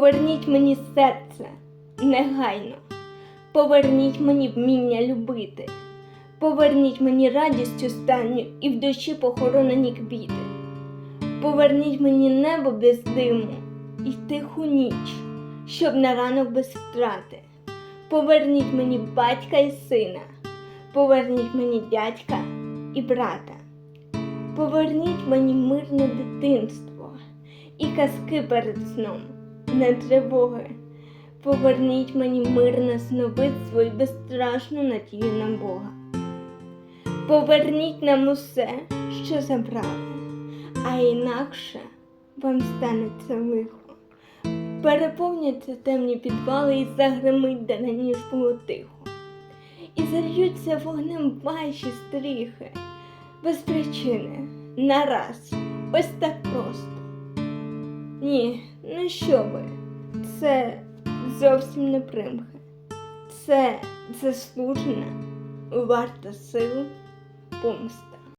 Поверніть мені серце негайно. Поверніть мені вміння любити. Поверніть мені радість останню і в душі похоронені квіти. Поверніть мені небо без диму і тиху ніч, щоб на ранок без втрати. Поверніть мені батька і сина, поверніть мені дядька і брата. Поверніть мені мирне дитинство і казки перед сном, не тривоги. Поверніть мені мирне сновидство і безстрашну надію на Бога. Поверніть нам усе, що забрали, а інакше вам станеться лихо. Переповняться темні підвали і загримить, де було тихо. І зальються вогнем ваші стріхи, без причини, нараз, ось так просто. Ні, ну що ви, це зовсім не примха. Це заслужена, варта сил помсти.